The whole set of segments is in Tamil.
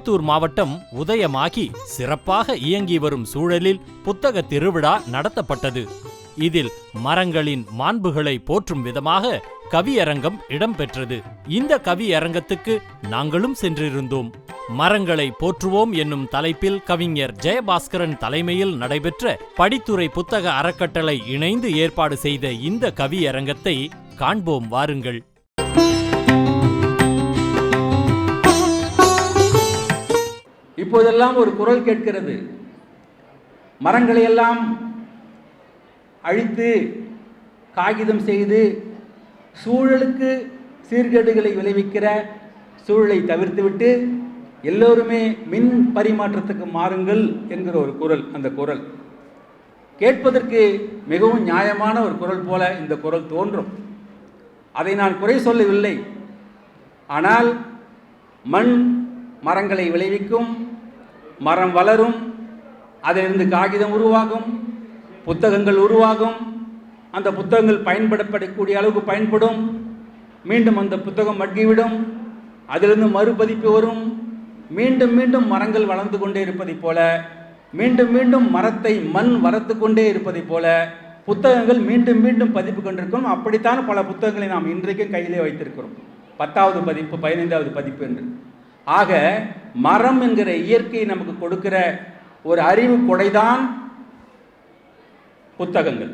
திருப்பத்தூர் மாவட்டம் உதயமாகி சிறப்பாக இயங்கி வரும் சூழலில் புத்தக திருவிழா நடத்தப்பட்டது. இதில் மரங்களின் மாண்புகளை போற்றும் விதமாக கவியரங்கம் இடம்பெற்றது. இந்த கவியரங்கத்துக்கு நாங்களும் சென்றிருந்தோம். மரங்களை போற்றுவோம் என்னும் தலைப்பில் கவிஞர் ஜெயபாஸ்கரன் தலைமையில் நடைபெற்ற படித்துறை புத்தக அறக்கட்டளை இணைந்து ஏற்பாடு செய்த இந்த கவியரங்கத்தை காண்போம் வாருங்கள். இப்போதெல்லாம் ஒரு குரல் கேட்கிறது. மரங்களை எல்லாம் அழித்து காகிதம் செய்து சூழலுக்கு சீர்கேடுகளை விளைவிக்கிற சூழலை தவிர்த்துவிட்டு எல்லோருமே மின் பரிமாற்றத்துக்கு மாறுங்கள் என்கிற ஒரு குரல் அந்த குரல். கேட்பதற்கு மிகவும் நியாயமான ஒரு குரல் போல இந்த குரல் தோன்றும். அதை நான் குறை சொல்லவில்லை. ஆனால் மண் மரங்களை விளைவிக்கும் மரம் வளரும் அதிலிருந்து காகிதம் உருவாகும் புத்தகங்கள் உருவாகும். அந்த புத்தகங்கள் பயன்படப்படக்கூடிய அளவுக்கு பயன்படும். மீண்டும் அந்த புத்தகம் மட்கிவிடும் அதிலிருந்து மறுபதிப்பு வரும். மீண்டும் மீண்டும் மரங்கள் வளர்ந்து கொண்டே இருப்பதைப் போல மீண்டும் மீண்டும் மரத்தை மண் வளர்த்து கொண்டே இருப்பதைப் போல புத்தகங்கள் மீண்டும் மீண்டும் பதிப்பு கொண்டிருக்கும். அப்படித்தான் பல புத்தகங்களை நாம் இன்றைக்கும் கையிலே வைத்திருக்கிறோம். பத்தாவது பதிப்பு பதினைந்தாவது பதிப்பு என்று. ஆக மரம் என்கிற இயற்கை நமக்கு கொடுக்கிற ஒரு அறிவு கொடைதான் புத்தகங்கள்.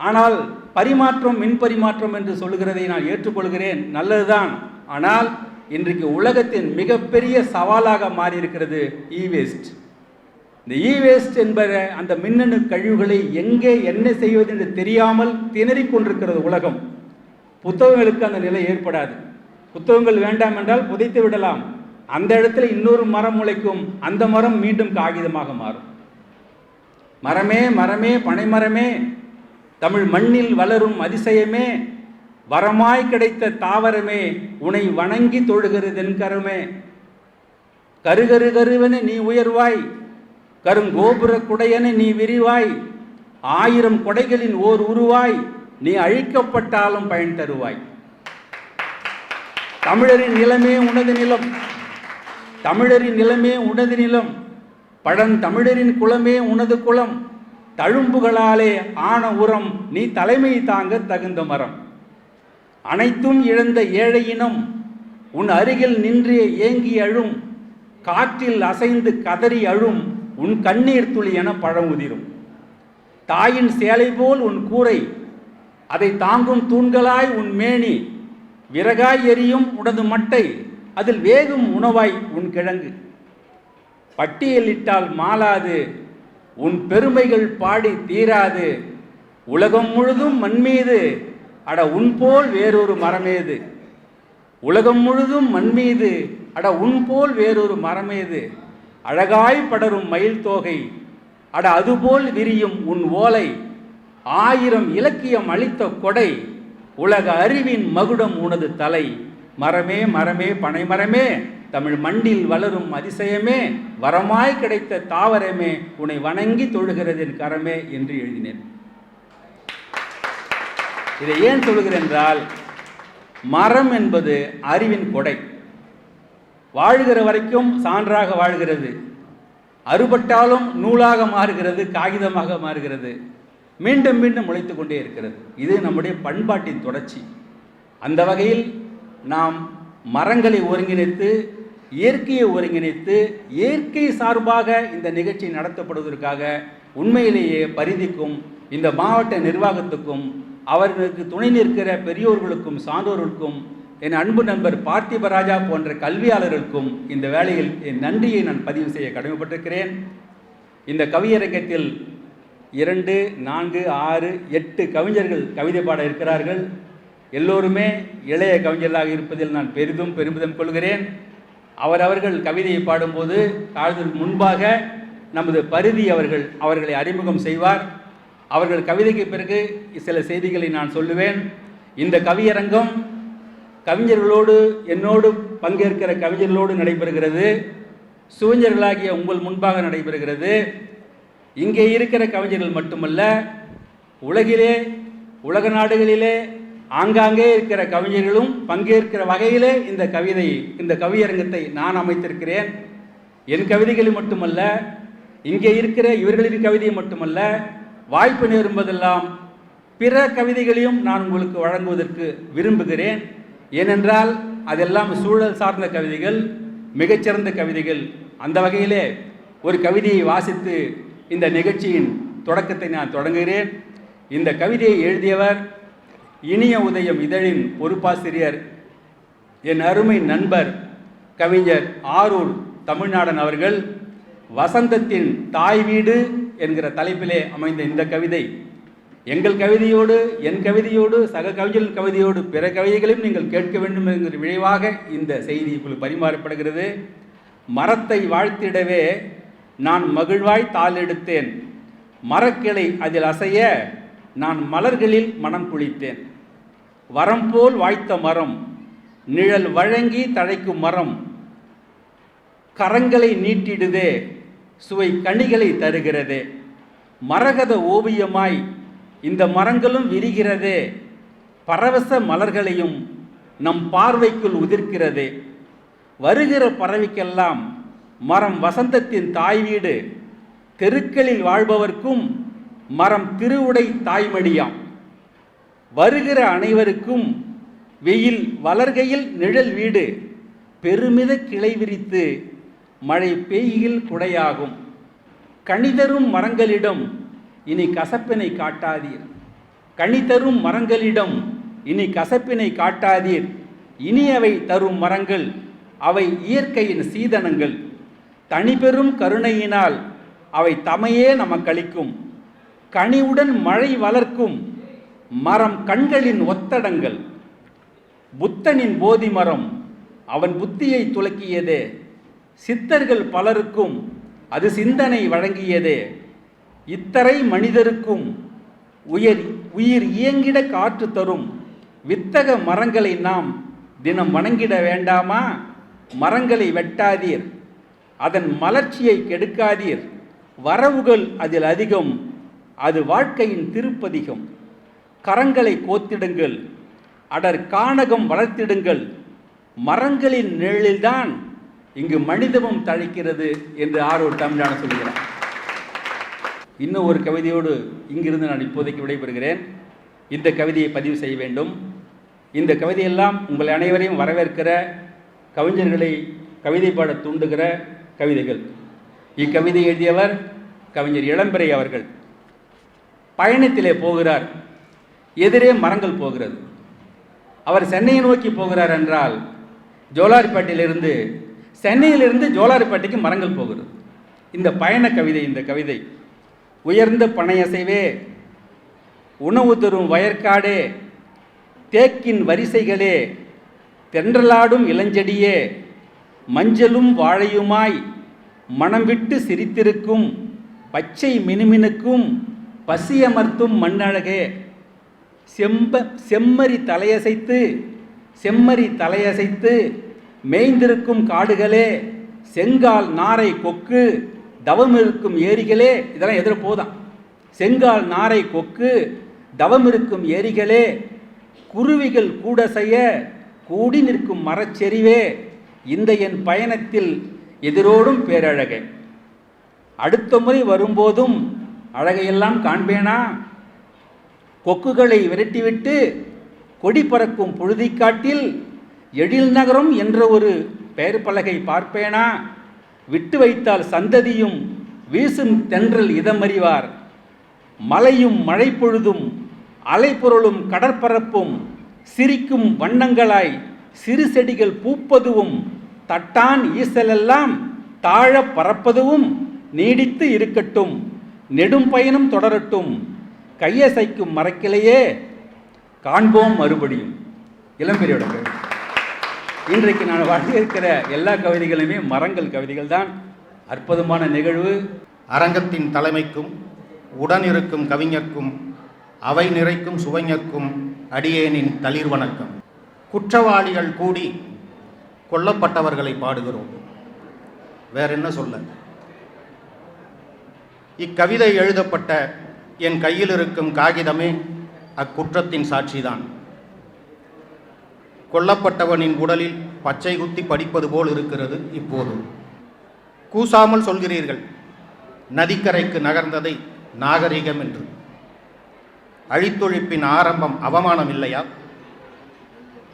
ஆனால் பரிமாற்றம் மின் பரிமாற்றம் என்று சொல்லுகிறதை நான் ஏற்றுக்கொள்கிறேன். நல்லதுதான். ஆனால் இன்றைக்கு உலகத்தின் மிகப்பெரிய சவாலாக மாறியிருக்கிறது இ வேஸ்ட் இந்த இ வேஸ்ட் என்பத அந்த மின்னணு கழிவுகளை எங்கே என்ன செய்வது என்று தெரியாமல் திணறிக் கொண்டிருக்கிறது உலகம். புத்தகங்களுக்கு அந்த நிலை ஏற்படாது. புத்தகங்கள் வேண்டாம் என்றால் புதைத்து விடலாம். அந்த இடத்துல இன்னொரு மரம் முளைக்கும். அந்த மரம் மீண்டும் காகிதமாக மாறும். மரமே மரமே பனைமரமே தமிழ் மண்ணில் வளரும் அதிசயமே வரமாய் கிடைத்த தாவரமே உனை வணங்கி தொழுகிறதென்கரமே கருகரு கருவென நீ உயர்வாய் கருங்கோபுர குடையென நீ விரிவாய் ஆயிரம் கொடைகளின் ஓர் உருவாய் நீ அழிக்கப்பட்டாலும் பயன் தருவாய். தமிழரின் நிலமே உனது நிலம். தமிழரின் நிலமே உனது நிலம். பழந்தமிழரின் குலமே உனது குலம். தழும்புகளாலே ஆன உரம் நீ தலைமை தாங்க தகுந்த மரம். அனைத்தும் இழந்த ஏழையினம் உன் அருகில் நின்றே ஏங்கி அழும். காற்றில் அசைந்து கதறி அழும் உன் கண்ணீர் துளி என பழமுதிரும். தாயின் சேலை போல் உன் கூரை அதை தாங்கும் தூண்களாய் உன் மேனி. விறகாய் எரியும் உனது மட்டை. அதில் வேகும் உணவாய் உன் கிழங்கு. பட்டியலிட்டால் மாளாது உன் பெருமைகள் பாடி தீராது. உலகம் முழுதும் மண்மீது அட உன் போல் வேறொரு மரமேது. உலகம் முழுதும் மண்மீது அட உன் போல் வேறொரு மரமேது. அழகாய் படரும் மயில் தோகை அட அதுபோல் விரியும் உன் ஓலை. ஆயிரம் இலக்கியம் அளித்த கொடை உலக அறிவின் மகுடம் உனது தலை. மரமே மரமே பனைமரமே தமிழ் மண்டில் வளரும் அதிசயமே வரமாய் கிடைத்த தாவரமே உன்னை வணங்கி தொழுகிறதின் கரமே என்று எழுதினேன். இதை ஏன் சொல்கிறேன் என்றால் மரம் என்பது அறிவின் கொடை. வாழ்கிற வரைக்கும் சான்றாக வாழ்கிறது. அறுபட்டாலும் நூலாக மாறுகிறது காகிதமாக மாறுகிறது. மீண்டும் மீண்டும் முளைத்து கொண்டே இருக்கிறது. இது நம்முடைய பண்பாட்டின் தொடர்ச்சி. அந்த வகையில் நாம் மரங்களை ஒருங்கிணைத்து இயற்கையை ஒருங்கிணைத்து இயற்கை சார்பாக இந்த நிகழ்ச்சி நடத்தப்படுவதற்காக உண்மையிலேயே பரிதிக்கும் இந்த மாவட்ட நிர்வாகத்துக்கும் அவர்களுக்கு துணை நிற்கிற பெரியோர்களுக்கும் சான்றோர்களுக்கும் என் அன்பு நண்பர் பார்த்திபராஜா போன்ற கல்வியாளர்களுக்கும் இந்த வேளையில் என் நன்றியை நான் பதிவு செய்ய கடமைப்பட்டிருக்கிறேன். இந்த கவியரங்கத்தில் இரண்டு நான்கு ஆறு எட்டு கவிஞர்கள் கவிதை பாட இருக்கிறார்கள். எல்லோருமே இளைய கவிஞர்களாக இருப்பதில் நான் பெரிதும் பெருமிதம் கொள்கிறேன். அவரவர்கள் கவிதையை பாடும்போது காலத்திற்கு முன்பாக நமது பரிதி அவர்கள் அவர்களை அறிமுகம் செய்வார். அவர்கள் கவிதைக்கு பிறகு சில செய்திகளை நான் சொல்லுவேன். இந்த கவியரங்கம் கவிஞர்களோடு என்னோடு பங்கேற்கிற கவிஞர்களோடு நடைபெறுகிறது. சுவிஞர்களாகிய உங்கள் முன்பாக நடைபெறுகிறது. இங்கே இருக்கிற கவிஞர்கள் மட்டுமல்ல உலகிலே உலக நாடுகளிலே ஆங்காங்கே இருக்கிற கவிஞர்களும் பங்கேற்கிற வகையிலே இந்த கவிதை இந்த கவியரங்கத்தை நான் அமைத்திருக்கிறேன். என் கவிதைகளை மட்டுமல்ல இங்கே இருக்கிற இவர்களின் கவிதை மட்டுமல்ல வாய்ப்பு நேரும்போதெல்லாம் பிற கவிதைகளையும் நான் உங்களுக்கு வழங்குவதற்கு விரும்புகிறேன். ஏனென்றால் அதெல்லாம் சூழல் சார்ந்த கவிதைகள் மிகச்சிறந்த கவிதைகள். அந்த வகையிலே ஒரு கவிதையை வாசித்து இந்த நிகழ்ச்சியின் தொடக்கத்தை நான் தொடங்குகிறேன். இந்த கவிதையை எழுதியவர் இனிய உதயம் இதழின் பொறுப்பாசிரியர் என் அருமை நண்பர் கவிஞர் ஆரூர் தமிழ்நாடன் அவர்கள் வசந்தத்தின் தாய் வீடு என்கிற தலைப்பிலே அமைந்த இந்த கவிதை. எங்கள் கவிதையோடு என் கவிதையோடு சக கவிஞர்கள் கவிதையோடு பிற கவிதைகளையும் நீங்கள் கேட்க வேண்டும் என்கிற விளைவாக இந்த செய்தி இப்பொழுது பரிமாறப்படுகிறது. மரத்தை வாழ்த்திடவே நான் மகிழ்வாய் தாளெடுத்தேன் மரக்கிளை அதில் அசைய நான் மலர்களில் மனம் குளித்தேன். வரம் போல் வாய்த்த மரம் நிழல் வழங்கி தழைக்கும் மரம் கரங்களை நீட்டிடுதே சுவை கனிகளை தருகிறதே. மரகத ஓவியமாய் இந்த மரங்களும் விரிகிறதே. பரவச மலர்களையும் நம் பார்வைக்குள் உதிர்க்கிறதே. வருகிற பறவைக்கெல்லாம் மரம் வசந்தத்தின் தாய் வீடு. தெருக்களில் வாழ்பவர்க்கும் மரம் திருவுடை தாய்மடியாம். வருகிற அனைவருக்கும் வெயில் வளர்கையில் நிழல் வீடு பெருமித கிளை விரித்து மழை பெய்யில் குடையாகும். கனிதரும் மரங்களிடம் இனி கசப்பினை காட்டாதீர். கனி தரும் மரங்களிடம் இனி கசப்பினை காட்டாதீர். இனி அவை தரும் மரங்கள் அவை இயற்கையின் சீதனங்கள். தனிபெரும் கருணையினால் அவை தமையே நமக்களிக்கும். கனிவுடன் மழை வளர்க்கும் மரம் கண்களின் ஒத்தடங்கள். புத்தனின் போதி மரம் அவன் புத்தியை துலக்கியதே. சித்தர்கள் பலருக்கும் அது சிந்தனை வழங்கியதே. இத்தரை மனிதருக்கும் உயர் உயிர் இயங்கிட காற்று தரும். வித்தக மரங்களை நாம் தினம் வணங்கிட வேண்டாமா? மரங்களை வெட்டாதீர். அதன் மலர்ச்சியை கெடுக்காதீர். வரவுகள் அதில் அதிகம் அது வாழ்க்கையின் திருப்பதிகம். கரங்களை கோத்திடுங்கள். அடர் கானகம் வளர்த்திடுங்கள். மரங்களின் நிழலில்தான் இங்கு மனிதமும் தழைக்கிறது என்று ஆர்வம் தமிழான சொல்கிறார். இன்னும் ஒரு கவிதையோடு இங்கிருந்து நான் இப்போதைக்கு விடைபெறுகிறேன். இந்த கவிதையை பதிவு செய்ய வேண்டும். இந்த கவிதையெல்லாம் உங்கள் அனைவரையும் வரவேற்கிற கவிஞர்களை கவிதை பாட தூண்டுகிற கவிதைகள். இக்கவிதை எழுதியவர் கவிஞர் இளம்பிறை அவர்கள். பயணத்திலே போகிறார். எதிரே மரங்கள் போகிறது. அவர் சென்னையை நோக்கி போகிறார் என்றால் ஜோலாரிப்பேட்டையிலிருந்து சென்னையிலிருந்து ஜோலாரிப்பேட்டைக்கு மரங்கள் போகிறது. இந்த பயண கவிதை இந்த கவிதை உயர்ந்த பனையசைவே உணவு தரும் வயற்காடே தேக்கின் வரிசைகளே தென்றலாடும் இளஞ்செடியே மஞ்சளும் வாழையுமாய் மனம் விட்டு சிரித்திருக்கும் பச்சை மினுமினுக்கும் பசியமர்த்தும் மண்ணழகே. செம்ப செம்மறி தலையசைத்து செம்மறி தலையசைத்து மேய்ந்திருக்கும் காடுகளே செங்கால் நாரை கொக்கு தவம் இருக்கும் ஏரிகளே இதெல்லாம் எதிர போதான். செங்கால் நாரை கொக்கு தவம் இருக்கும் ஏரிகளே குருவிகள் கூட செய்ய கூடி நிற்கும் மரச்செறிவே இந்த என் பயணத்தில் எதிரோடும் பேரழகை. அடுத்த முறை வரும்போதும் அழகையெல்லாம் காண்பேனா? கொக்குகளை விரட்டிவிட்டு கொடி பறக்கும் புழுதிக்காட்டில் எழில் நகரம் என்ற ஒரு பெயர் பலகை பார்ப்பேனா? விட்டு வைத்தால் சந்ததியும் வீசும் தென்றல் இதமறிவார். மலையும் மழை பொழுதும் அலைபொருளும் கடற்பரப்பும் சிரிக்கும் வண்ணங்களாய் சிறு செடிகள் பூப்பதுவும் தட்டான் ஈசலெல்லாம் தாழ பறப்பதுவும் நீடித்து இருக்கட்டும் நெடும் பயணம் தொடரட்டும். கையசைக்கும் மறக்கிலேயே காண்போம் மறுபடியும். இளம்பெரியோட கவிதை இன்றைக்கு நான் வரவேற்கிற எல்லா கவிதைகளுமே மரங்கள் கவிதைகள் தான் அற்புதமான நிகழ்வு. அரங்கத்தின் தலைமைக்கும் உடனிருக்கும் கவிஞர்க்கும் அவை நிறைக்கும் சுவைஞர்க்கும் அடியேனின் தளிர் வணக்கம். குற்றவாளிகள் கூடி கொல்லப்பட்டவர்களை பாடுகிறோம். வேற என்ன சொல்ல? இக்கவிதை எழுதப்பட்ட என் கையில் இருக்கும் காகிதமே அக்குற்றத்தின் சாட்சிதான். கொல்லப்பட்டவனின் உடலில் பச்சை குத்தி படிப்பது போல் இருக்கிறது இப்போது. கூசாமல் சொல்கிறீர்கள் நதிக்கரைக்கு நகர்ந்ததை நாகரிகம் என்று. அழித்தொழிப்பின் ஆரம்பம் அவமானம் இல்லையா?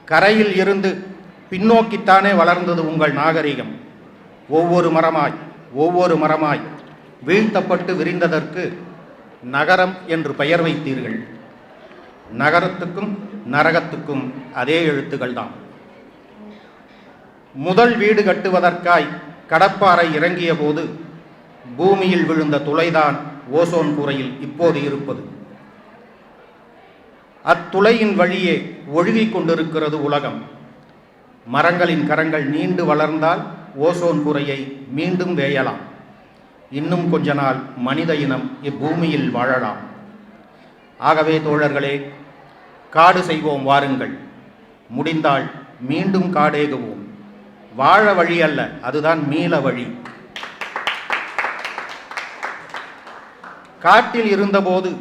கரையில் இருந்து பின்னோக்கித்தானே வளர்ந்தது உங்கள் நாகரிகம். ஒவ்வொரு மரமாய் ஒவ்வொரு மரமாய் வீழ்த்தப்பட்டு விரிந்ததற்கு நகரம் என்று பெயர் வைத்தீர்கள். நகரத்துக்கும் நரகத்துக்கும் அதே எழுத்துக்கள் தான் முதல் வீடு கட்டுவதற்காய் கடப்பாறை இறங்கிய போது பூமியில் விழுந்த துளைதான் ஓசோன் கூரையில் இப்போது இருப்பது. அத்துளையின் வழியே ஒழுகிக் கொண்டிருக்கிறது உலகம். மரங்களின் கரங்கள் நீண்டு வளர்ந்தால் ஓசோன் கூரையை மீண்டும் வேயலாம். இன்னும் கொஞ்ச நாள் மனித இனம் இப்பூமியில் வாழலாம். ஆகவே தோழர்களே காடு செய்வோம் வாருங்கள். முடிந்தால் மீண்டும் காடேகுவோம். வாழ வழி அல்ல அதுதான் மீள வழி. காட்டில் இருந்தபோது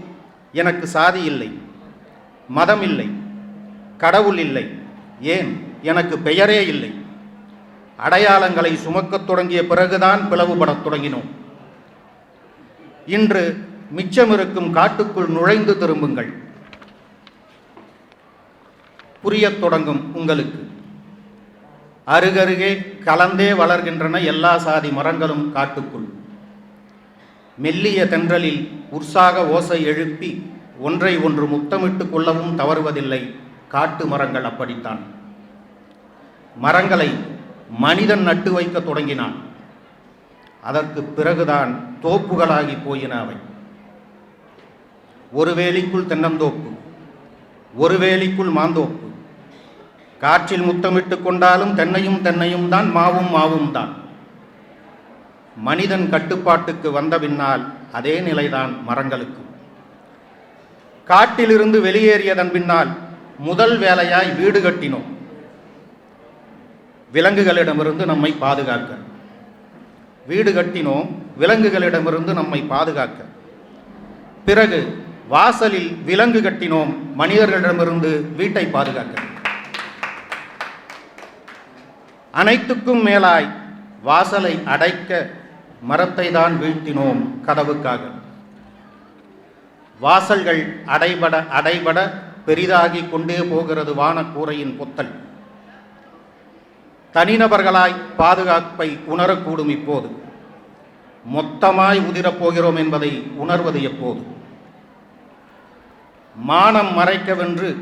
எனக்கு சாதி இல்லை மதம் இல்லை கடவுள் இல்லை ஏன்? எனக்கு பெயரே இல்லை. அடையாளங்களை சுமக்கத் தொடங்கிய பிறகுதான் பிளவுபடத் தொடங்கினோம். இன்று மிச்சமிருக்கும் காட்டுக்குள் நுழைந்து திரும்புங்கள். புரியத் தொடங்கும் உங்களுக்கு. அருகருகே கலந்தே வளர்கின்றன எல்லா சாதி மரங்களும் காட்டுக்குள். மெல்லிய தென்றலில் உற்சாக ஓசை எழுப்பி ஒன்றை ஒன்று முத்தமிட்டு கொள்ளவும் தவறுவதில்லை. காட்டு மரங்கள் அப்படித்தான். மரங்களை மனிதன் நட்டு வைக்க தொடங்கினான். அதற்கு பிறகுதான் தோப்புகளாகி போயின அவை. ஒரு வேலிக்குள் தென்னந்தோப்பு ஒரு வேலிக்குள் மாந்தோப்பு. காற்றில் முத்தமிட்டு கொண்டாலும் தென்னையும் தென்னையும் தான் மாவும் மாவும் தான். மனிதன் கட்டுப்பாட்டுக்கு வந்த பின்னால் அதே நிலைதான் மரங்களுக்கு. காட்டிலிருந்து வெளியேறியதன் பின்னால் முதல் வேலையாய் வீடு கட்டினோம். விலங்குகளிடமிருந்து நம்மை பாதுகாக்க. வீடு கட்டினோம் விலங்குகளிடமிருந்து நம்மை பாதுகாக்க. பிறகு வாசலில் விலங்கு கட்டினோம் மனிதர்களிடமிருந்து வீட்டை பாதுகாக்க. அனைத்துக்கும் மேலாய் வாசலை அடைக்க மரத்தை தான் வீழ்த்தினோம் கதவுக்காக. வாசல்கள் அடைபட அடைபட பெரிதாகி கொண்டே போகிறது வானக்கூரையின் புத்தல். தனிநபர்களாய் பாதுகாப்பை உணரக்கூடும் இப்போது. மொத்தமாய் உதிரப் போகிறோம் என்பதை உணர்வது எப்போது? மானம் மறைக்கவென்று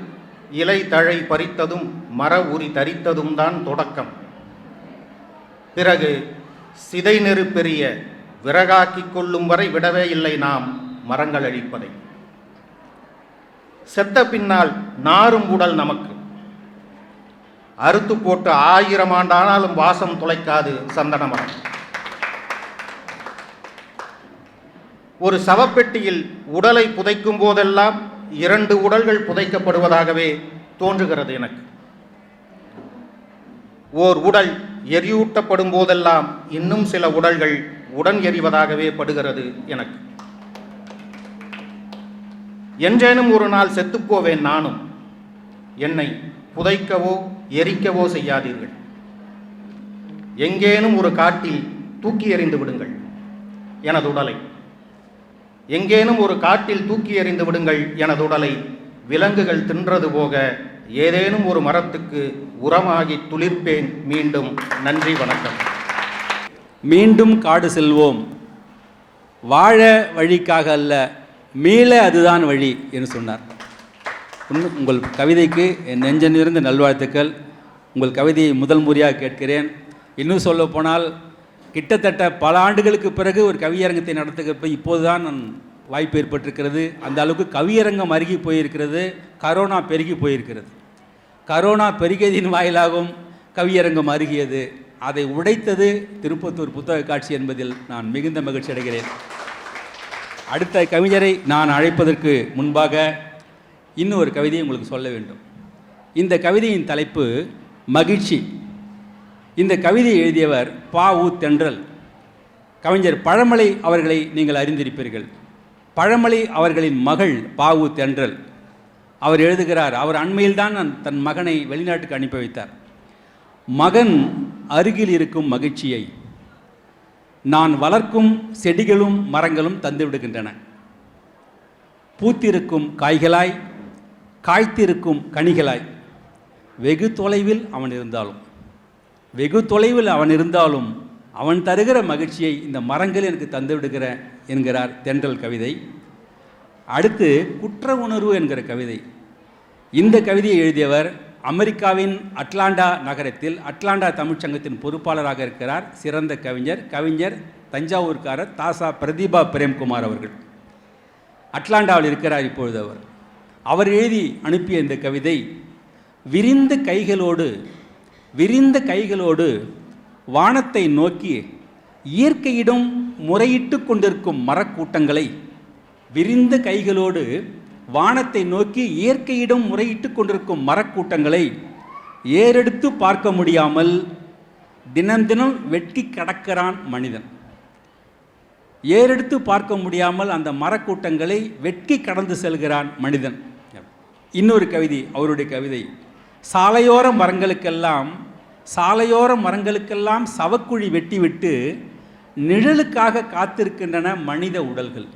இலை தழை பறித்ததும் மர உரி தரித்ததும் தான் தொடக்கம். பிறகு சிதை நெருப்பெரிய விறகாக்கிக் கொள்ளும் வரை விடவே இல்லை நாம் மரங்கள் அழிப்பதை. செத்த பின்னால் நாரும் உடல் நமக்கு. அறுத்து போட்டு ஆயிரம் ஆண்டானாலும் வாசம் துளைக்காது சந்தன மரம் ஒரு சவப்பெட்டியில் உடலை புதைக்கும் போதெல்லாம் இரண்டு உடல்கள் புதைக்கப்படுவதாகவே தோன்றுகிறது எனக்கு. ஓர் உடல் எரியூட்டப்படும் போதெல்லாம் இன்னும் சில உடல்கள் உடன் எரிவதாகவே படுகிறது எனக்கு. என்றேனும் ஒரு நாள் செத்துப்போவேன் நானும். என்னை புதைக்கவோ எரிக்கவோ செய்யாதீர்கள். எங்கேனும் ஒரு காட்டில் தூக்கி எறிந்து விடுங்கள். எனது உடலை. எங்கேனும் ஒரு காட்டில் தூக்கி எறிந்து விடுங்கள் எனது உடலை. விலங்குகள் தின்றது போக ஏதேனும் ஒரு மரத்துக்கு உரமாகி துளிர்ப்பேன். மீண்டும் நன்றி வணக்கம். மீண்டும் காடு செல்வோம். வாழ வழிக்காக அல்ல மீள அதுதான் வழி என்று சொன்னார். உண்மை- உங்கள் கவிதைக்கு என் நெஞ்சனிருந்த நல்வாழ்த்துக்கள். உங்கள் கவிதையை முதல் முறையாக கேட்கிறேன். இன்னும் சொல்ல போனால் கிட்டத்தட்ட பல ஆண்டுகளுக்கு பிறகு ஒரு கவியரங்கத்தை நடத்துகிறப்ப இப்போது தான் நான் வாய்ப்பு ஏற்பட்டிருக்கிறது. அந்த அளவுக்கு கவியரங்கம் அருகி போயிருக்கிறது. கரோனா பெருகி போயிருக்கிறது. கரோனா பெருகியதின் வாயிலாகவும் கவியரங்கம் அருகியது. அதை உடைத்தது திருப்பத்தூர் புத்தக காட்சி என்பதில் நான் மிகுந்த மகிழ்ச்சி அடைகிறேன் அடுத்த கவிஞரை நான் அழைப்பதற்கு முன்பாக இன்னும் ஒரு கவிதையை உங்களுக்கு சொல்ல வேண்டும். இந்த கவிதையின் தலைப்பு மகிழ்ச்சி. இந்த கவிதையை எழுதியவர் பா உ தென்றல். கவிஞர் பழமலை அவர்களை நீங்கள் அறிந்திருப்பீர்கள். பழமலை அவர்களின் மகள் பா உ தென்றல். அவர் எழுதுகிறார் அவர் அண்மையில் தான் தன் மகனை வெளிநாட்டுக்கு அனுப்பி வைத்தார். மகன் அருகில் இருக்கும் மகிழ்ச்சியை நான் வளர்க்கும் செடிகளும் மரங்களும் தந்துவிடுகின்றன. பூத்திருக்கும் காய்களாய் காய்த்திருக்கும் கனிகளாய். வெகு தொலைவில் அவன் இருந்தாலும் வெகு தொலைவில் அவன் இருந்தாலும் அவன் தருகிற மகிழ்ச்சியை இந்த மரங்கள் எனக்கு தந்துவிடுகிற என்கிறார் தென்றல் கவிதை. அடுத்து குற்ற உணர்வு என்கிற கவிதை. இந்த கவிதையை எழுதியவர் அமெரிக்காவின் அட்லாண்டா நகரத்தில் அட்லாண்டா தமிழ்ச்சங்கத்தின் பொறுப்பாளராக இருக்கிறார் சிறந்த கவிஞர் கவிஞர் தஞ்சாவூர்காரர் தாசா பிரதீபா பிரேம்குமார் அவர்கள். அட்லாண்டாவில் இருக்கிறார் இப்பொழுது அவர். அவர் எழுதி அனுப்பிய இந்த கவிதை விரிந்த கைகளோடு விரிந்த கைகளோடு வானத்தை நோக்கி இயற்கையிடம் முறையிட்டு கொண்டிருக்கும் மரக்கூட்டங்களை விரிந்த கைகளோடு வானத்தை நோக்கி இயற்கையிடம் முறையிட்டு கொண்டிருக்கும் மரக்கூட்டங்களை ஏறெடுத்து பார்க்க முடியாமல் தினம் தினம் வெட்கி கடக்கிறான் மனிதன். ஏறெடுத்து பார்க்க முடியாமல் அந்த மரக்கூட்டங்களை வெட்கி கடந்து செல்கிறான் மனிதன். இன்னொரு கவிதை அவருடைய கவிதை சாலையோர மரங்களுக்கெல்லாம் சாலையோர மரங்களுக்கெல்லாம் சவக்குழி வெட்டிவிட்டு நிழலுக்காக காத்திருக்கின்றன மனித உடல்கள்.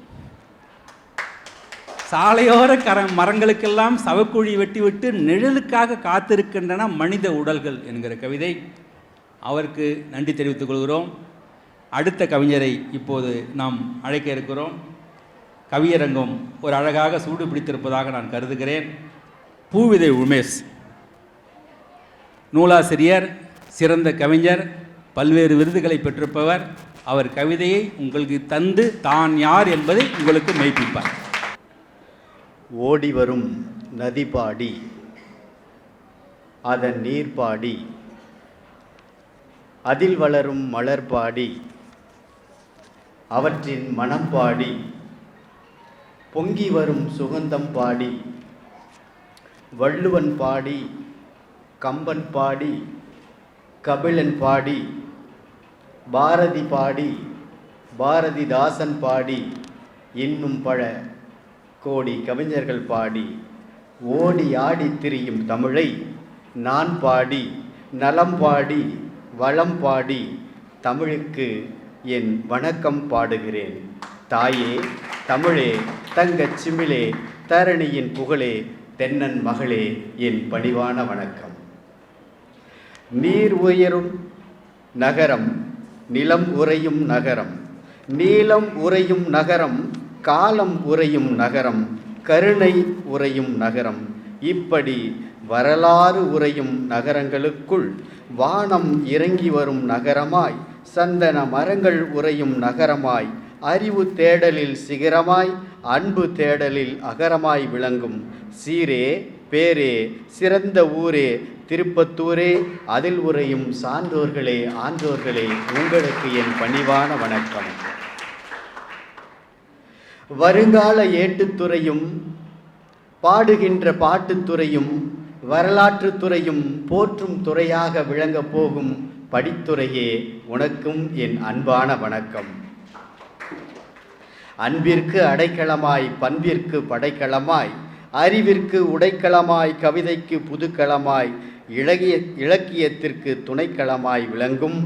சாலையோர கர மரங்களுக்கெல்லாம் சவக்குழி வெட்டிவிட்டு நிழலுக்காக காத்திருக்கின்றன மனித உடல்கள் என்கிற கவிதை. அவருக்கு நன்றி தெரிவித்துக் கொள்கிறோம். அடுத்த கவிஞரை இப்போது நாம் அழைக்க இருக்கிறோம். கவியரங்கம் ஒரு அழகாக சூடு பிடித்திருப்பதாக நான் கருதுகிறேன். பூவிதை உமேஷ். நூலாசிரியர் சிறந்த கவிஞர் பல்வேறு விருதுகளை பெற்றிருப்பவர். அவர் கவிதையை உங்களுக்கு தந்து தான் யார் என்பதை உங்களுக்கு மெய்ப்பிப்பார். ஓடி வரும் நதி பாடி அதன் நீர் பாடி அதில் வளரும் மலர் பாடி அவற்றின் மனம் பாடி பொங்கி வரும் சுகந்தம் பாடி வள்ளுவன் பாடி கம்பன் பாடி கபிலன் பாடி பாரதி பாடி பாரதிதாசன் பாடி இன்னும் பல கோடி கவிஞர்கள் பாடி ஓடி ஆடி திரியும் தமிழை நான் பாடி நலம் பாடி வளம் பாடி தமிழுக்கு என் வணக்கம் பாடுகிறேன். தாயே தமிழே தங்கச் சிமிழே தரணியின் புகழே தென்னன் மகளே என் பணிவான வணக்கம். நீர் உயரும் நகரம் நிலம் உறையும் நகரம் நீலம் உறையும் நகரம் காலம் உறையும் நகரம் கருணை உறையும் நகரம் இப்படி வரலாறு உறையும் நகரங்களுக்குள் வானம் இறங்கி வரும் நகரமாய் சந்தன மரங்கள் உறையும் நகரமாய் அறிவு தேடலில் சிகரமாய் அன்பு தேடலில் அகரமாய் விளங்கும். சீரே பேரே சிறந்த ஊரே திருப்பத்தூரே அதில் உறையும் சான்றோர்களே ஆன்றோர்களே உங்களுக்கு என் பணிவான வணக்கம். வருங்கால ஏட்டுத்துறையும் பாடுகின்ற பாட்டுத்துறையும் வரலாற்றுத்துறையும் போற்றும் துறையாக விளங்கப் போகும் படித்துறையே உனக்கும் என் அன்பான வணக்கம். அன்பிற்கு அடைக்கலமாய் பண்பிற்கு படைக்கலமாய் அறிவிற்கு உடைக்கலமாய் கவிதைக்கு புதுக்களமாய் இலகிய இலக்கியத்திற்கு துணைக்களமாய் விளங்கும்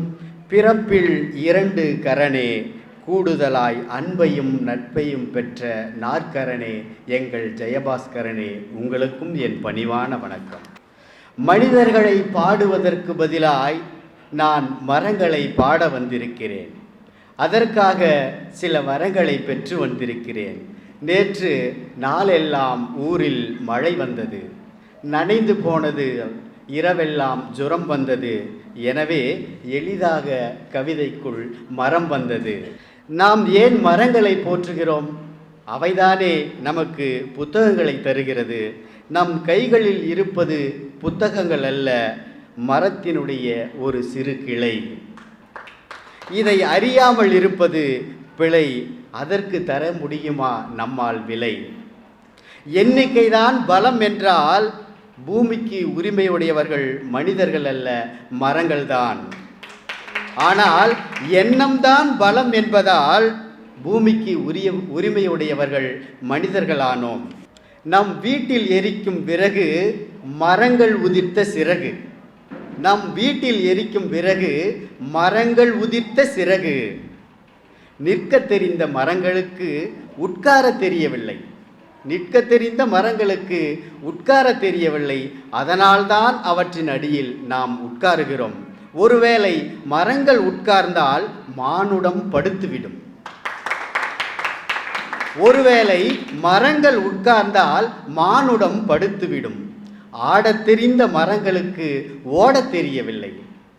பிறப்பில் இரண்டு கரணே கூடுதலாய் அன்பையும் நட்பையும் பெற்ற நாற்கரனே எங்கள் ஜெயபாஸ்கரனே உங்களுக்கும் என் பணிவான வணக்கம். மனிதர்களை பாடுவதற்கு பதிலாய் நான் மரங்களை பாட வந்திருக்கிறேன். அதற்காக சில வரங்களை பெற்று வந்திருக்கிறேன். நேற்று நாளெல்லாம் ஊரில் மழை வந்தது. நனைந்து போனது இரவெல்லாம் ஜுரம் வந்தது. எனவே எளிதாக கவிதைக்குள் மரம் வந்தது. நாம் ஏன் மரங்களை போற்றுகிறோம்? அவைதானே நமக்கு புத்தகங்களை தருகிறது. நம் கைகளில் இருப்பது புத்தகங்கள் அல்ல. மரத்தினுடைய ஒரு சிறு கிளை. இதை அறியாமல் இருப்பது பிழை. அதற்கு தர முடியுமா நம்மால் விலை? எண்ணிக்கைதான் பலம் என்றால் பூமிக்கு உரிமையுடையவர்கள் மனிதர்கள் அல்ல மரங்கள்தான். ஆனால் எண்ணம்தான் பலம் என்பதால் பூமிக்கு உரிய உரிமையுடையவர்கள் மனிதர்களானோம். நம் வீட்டில் எரிக்கும் விறகு மரங்கள் உதிர்த்த சிறகு. நம் வீட்டில் எரிக்கும் விறகு மரங்கள் உதிர்த்த சிறகு. நிற்க தெரிந்த மரங்களுக்கு உட்கார தெரியவில்லை. நிற்க தெரிந்த மரங்களுக்கு உட்கார தெரியவில்லை. அதனால்தான் அவற்றின் அடியில் நாம் உட்காருகிறோம். ஒருவேளை மரங்கள் உட்கார்ந்தால் மானுடம் படுத்துவிடும். ஒருவேளை மரங்கள் உட்கார்ந்தால் மானுடம் படுத்துவிடும். ஆடத் தெரிந்த மரங்களுக்கு ஓடத் தெரியவில்லை.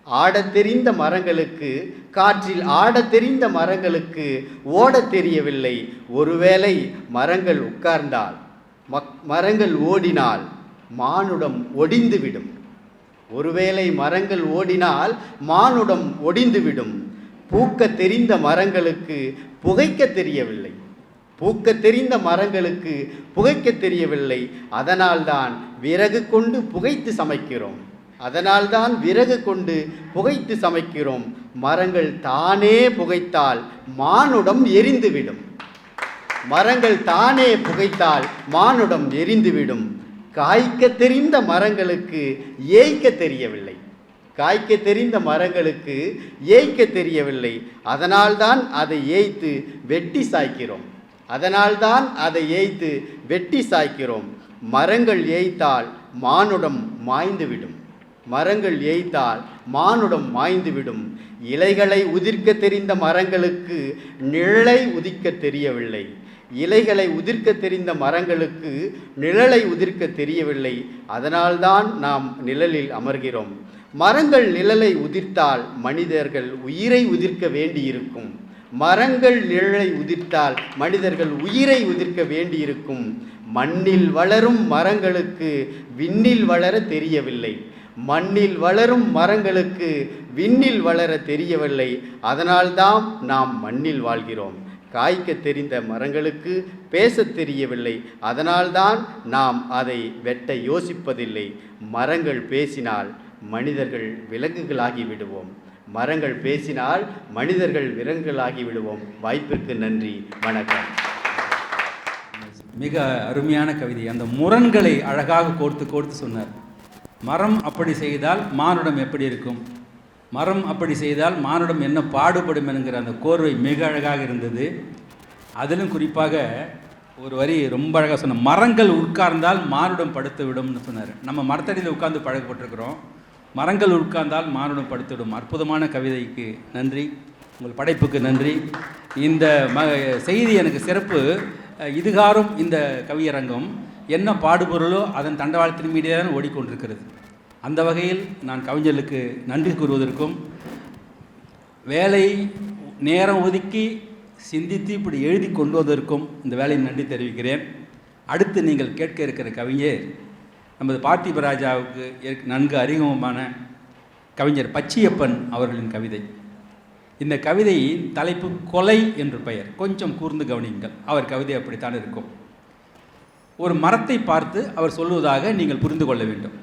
ஆடத் தெரிந்த மரங்களுக்கு காற்றில் ஆடத் தெரிந்த மரங்களுக்கு ஓடத் தெரியவில்லை. ஒருவேளை மரங்கள் உட்கார்ந்தால் மக் மரங்கள் ஓடினால் மானுடம் ஒடிந்துவிடும். ஒருவேளை மரங்கள் ஓடினால் மானுடம் ஒடிந்துவிடும். பூக்க தெரிந்த மரங்களுக்கு புகைக்க தெரியவில்லை. பூக்க தெரிந்த மரங்களுக்கு புகைக்க தெரியவில்லை. அதனால்தான் விறகு கொண்டு புகைத்து சமைக்கிறோம். அதனால்தான் விறகு கொண்டு புகைத்து சமைக்கிறோம். மரங்கள் தானே புகைத்தால் மானுடம் எரிந்துவிடும். மரங்கள் தானே புகைத்தால் மானுடம் எரிந்துவிடும். காய்க்க தெரிந்த மரங்களுக்கு ஏய்க்க தெரியவில்லை. காய்க்க தெரிந்த மரங்களுக்கு ஏய்க்க தெரியவில்லை. அதனால்தான் அதை ஏய்த்து வெட்டி சாய்க்கிறோம். அதனால்தான் அதை ஏய்த்து வெட்டி சாய்க்கிறோம். மரங்கள் ஏய்த்தால் மானுடம் மாய்ந்துவிடும். மரங்கள் ஏய்த்தால் மானுடம் மாய்ந்துவிடும். இலைகளை உதிர்க்க தெரிந்த மரங்களுக்கு நிழலை உதிக்க தெரியவில்லை. இலைகளை உதிர்க்க தெரிந்த மரங்களுக்கு நிழலை உதிர்க்க தெரியவில்லை. அதனால்தான் நாம் நிழலில் அமர்கிறோம். மரங்கள் நிழலை உதிர்த்தால் மனிதர்கள் உயிரை உதிர்க்க வேண்டியிருக்கும். மரங்கள் நிழலை உதிர்த்தால் மனிதர்கள் உயிரை உதிர்க்க வேண்டியிருக்கும். மண்ணில் வளரும் மரங்களுக்கு விண்ணில் வளர தெரியவில்லை. மண்ணில் வளரும் மரங்களுக்கு விண்ணில் வளர தெரியவில்லை. அதனால்தான் நாம் மண்ணில் வாழ்கிறோம். காய்க்க தெரிந்த மரங்களுக்கு பேசத் தெரியவில்லை. அதனால்தான் நாம் அதை வெட்ட யோசிப்பதில்லை. மரங்கள் பேசினால் மனிதர்கள் விலங்குகளாகி விடுவோம். மரங்கள் பேசினால் மனிதர்கள் விலங்குகளாகி விடுவோம். வாய்ப்பிற்கு நன்றி. வணக்கம். மிக அருமையான கவிதை. அந்த முரண்களை அழகாக கோர்த்து கோர்த்து சொன்னார். மரம் அப்படி செய்தால் மானுடம் எப்படி இருக்கும்? மரம் அப்படி செய்தால் மானுடம் என்ன பாடுபடும் என்கிற அந்த கோர்வை மிக அழகாக இருந்தது. அதிலும் குறிப்பாக ஒரு வரி ரொம்ப அழகாக சொன்ன மரங்கள் உட்கார்ந்தால் மானுடம் படுத்து விடும்னு சொன்னார். நம்ம மரத்தடியில் உட்கார்ந்து பழகப்பட்டிருக்கிறோம் மரங்கள் உட்கார்ந்தால் மானுடம் படுத்திடும். அற்புதமான கவிதைக்கு நன்றி. உங்கள் படைப்புக்கு நன்றி. இந்த ம செய்தி எனக்கு சிறப்பு. இதுகாரும் இந்த கவியரங்கம் என்ன பாடுபொருளோ அதன் தண்டவாளத்தின் மீதே தான் ஓடிக்கொண்டிருக்கிறது. அந்த வகையில் நான் கவிஞர்களுக்கு நன்றி கூறுவதற்கும் வேலை நேரம் ஒதுக்கி சிந்தித்து இப்படி எழுதி கொண்டு வந்ததற்கும் இந்த வேலையை நன்றி தெரிவிக்கிறேன். அடுத்து நீங்கள் கேட்க இருக்கிற கவிஞர் நமது பார்த்திபராஜாவுக்கு நன்கு அறிமுகமான கவிஞர் பச்சியப்பன் அவர்களின் கவிதை. இந்த கவிதையின் தலைப்பு கொலை என்று பெயர். கொஞ்சம் கூர்ந்து கவனியுங்கள். அவர் கவிதை அப்படித்தான் இருக்கும். ஒரு மரத்தை பார்த்து அவர் சொல்வதாக நீங்கள் புரிந்து கொள்ள வேண்டும்.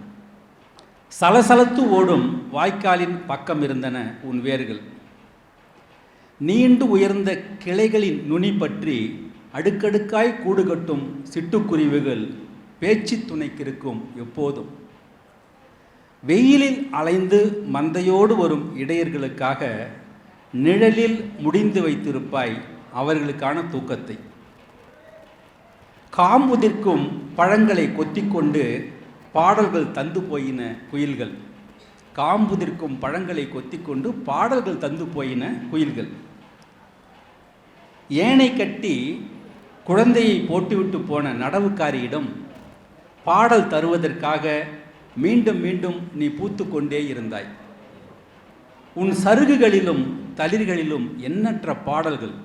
சலசலத்து ஓடும் வாய்க்காலின் பக்கம் இருந்தன உன் வேர்கள். நீண்டு உயர்ந்த கிளைகளின் நுனி பற்றி அடுக்கடுக்காய் கூடு கட்டும் சிட்டுக்குருவிகள் பேச்சு துணைக்கிருக்கும் எப்போதும். வெயிலில் அலைந்து மந்தையோடு வரும் இடையர்களுக்காக நிழலில் முடிந்து வைத்திருப்பாய் அவர்களுக்கான தூக்கத்தை. காம்புதிர்க்கும் பழங்களை கொத்திக்கொண்டு பாடல்கள் தந்து போயின குயில்கள். காம்புதிர்க்கும் பழங்களை கொத்திக்கொண்டு பாடல்கள் தந்து போயின குயில்கள். ஏனை கட்டி குழந்தையை போட்டுவிட்டு போன நடவுக்காரியிடம் பாடல் தருவதற்காக மீண்டும் மீண்டும் நீ பூத்துக்கொண்டே இருந்தாய். உன் சருகுகளிலும் தளிர்களிலும் எண்ணற்ற பாடல்கள்.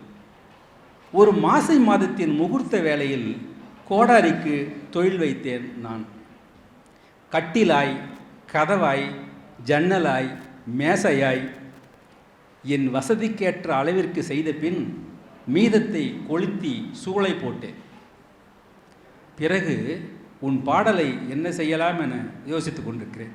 ஒரு மாசை மாதத்தின் முகூர்த்த வேளையில் கோடாரிக்கு தொழில் வைத்தேன் நான். கட்டிலாய் கதவாய் ஜன்னலாய் மேசையாய் என் வசதிக்கேற்ற அளவிற்கு செய்த பின் மீதத்தை கொளுத்தி சூளை போட்டேன். பிறகு உன் பாடலை என்ன செய்யலாம் என யோசித்துக் கொண்டிருக்கிறேன்.